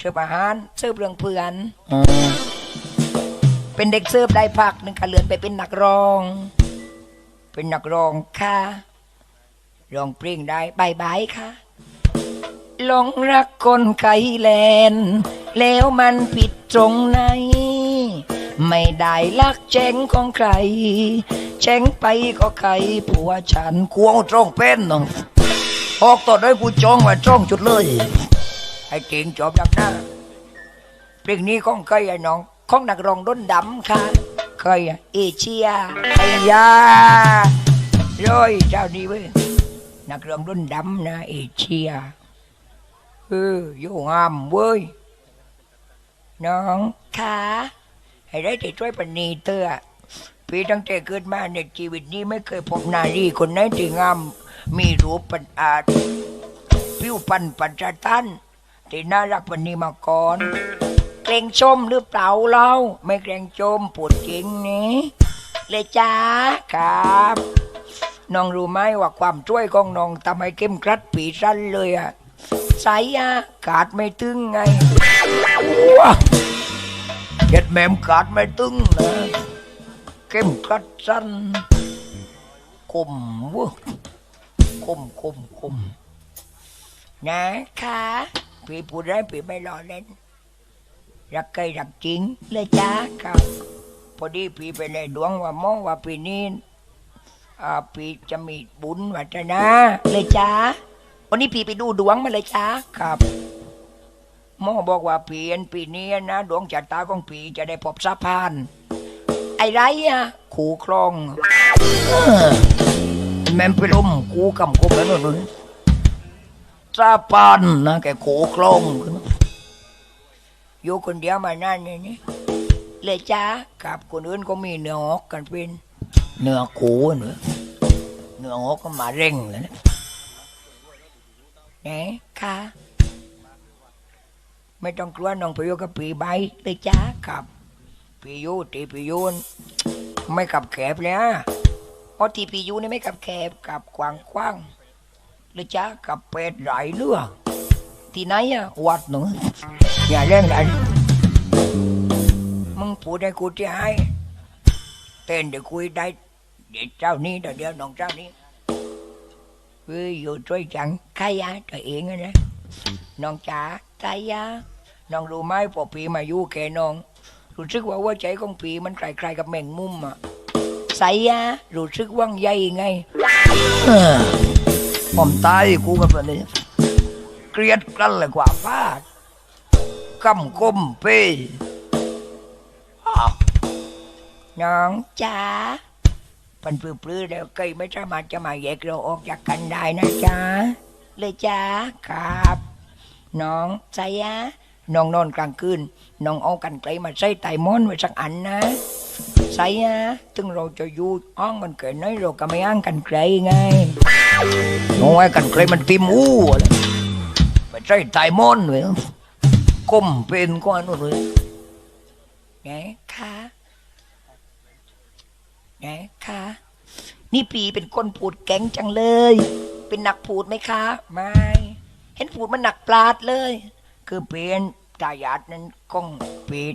เสิร์ฟอาหารเสิร์ฟเรื่องเพื่อน อ๋อเป็นเด็กเสิร์ฟได้พักหนึ่งค่ะเลื่อนไปเป็นนักร้อง เป็นนักร้องค่ะร้องเพลงได้บายบายค่ะหลงรักคนไกลแลนด์แล้วมันผิดตรงไหน ไม่ได้ลักแจ้งของใคร แจ้งไปก็ใครผัวฉันควงตรงเป็นน้องออกต่อได้กูจองไว่าจ้องจุดเลย ให้เก่งจบดักหน้าเพลงนี้ของเคยไอ้น้องของนักร้องด้นดำค่ะเคยอะเอเชียไอ้ยาร้อยเจ้านี้เว้ยนักร้องด้นดำนะเอเชียเออโยงามเว้ยน้องค่ะให้ได้แต่ช่วยปณีเตอพี่ตั้งแต่เกิดมาในชีวิตนี้ไม่เคยพบนารีคนไหนที่งาม มีรูปปันอาจผิวปันปัจจตัน ที่น่ารักวันนี้มาก่อน เกรงชมหรือเปล่าเราไม่เกรงชมปวดจริงนี่เลยจ้าครับน้องรู้ไหมว่าความช่วยของน้องทำให้เข้มกรัดปีสั้นเลยอะใสอะกาดไม่ตึงไงเจ็ดแมมกาดไม่ตึงนะเข้มกรัดสั้นคมวะคมคมคมนะคะ พี่พูดได้พี่ไม่รอเล่น รักใครรักจริงเลยจ้าครับ พอดีพี่ไปในดวงว่ามองว่าปีนี้อ่าพี่จะมีบุญวัฒนาเลยจ้าวันนี้พี่ไปดูดวงมาเลยจ้าครับหมอบอกว่าปีนปีนี้นะดวงชะตาของพี่จะได้พบสะพาน ไอ้ไรอะขู่คลองแม่มไปลมกูกำกบแล้วนู่น นู่นสาปานนะแกโขคลงขึ้นอยู่คนเดียวมานานนี่นี่เลยจ้ากับคนอื่นก็มีเนื้อหอกกันเป็นเนื้อโขเนื้อเนื้อหอกก็มาเร่งเลยนะเนี่ยค่ะ ไม่ต้องกลัวน้องไปอยู่กับปีใบเลยจ้ากับปียูตีปียูนไม่กับแคบเลยอะเพราะที่ปียูนี่ไม่กับแคบกับกว้างกว้าง เลยจ้ากับเป็ดไหลเรือที่ไหนอะวัดหนูอย่าเล่นกันมึงพูดให้กูที่ให้เต้นเดี๋ยวคุยได้เดี๋ยวเจ้านี้เดี๋ยวเดี๋ยวน้องเจ้านี้เฮ้ยอยู่ช่วยจังใครอะตัวเองนะน้องจ๋าใครอะน้องรู้ไหมพอปีมาอยู่แกน้องรู้สึกว่าหัวใจของปีมันคล้ายๆกับแมงมุมอะใส่อะรู้สึกว่างใหญ่ไง ผมตายกูกับมันนี่เกลียดกันเลยกว่าฟาดกำก้มเป้น้องจ๋าปันปลื้อๆแล้วไกไม่สามารถจะมาแยกเราออกจากกันได้นะจ๊ะเลยจ้าครับ น้องใส่ยะน้องนอนกลางคืนน้องเอากันไกลมาใส่ไตม้อนไว้สักอันนะใส่ยะถึงเราจะอยู่อ้องกันเกิดน้อยเราก็ไม่อ้างกันไกลไง น้องไอ้กันใครมันติมอู้ไรไปใช้ไตมอนเลยก้มเป็นก้อนนู่นเลยไงคะไงคะนี่ปีเป็นคนพูดแก๊งจังเลย เป็นหนักพูดไหมคะ ไม่ เห็นพูดมันหนักปลาดเลย คือเป็นตายาดนั้นก้องปี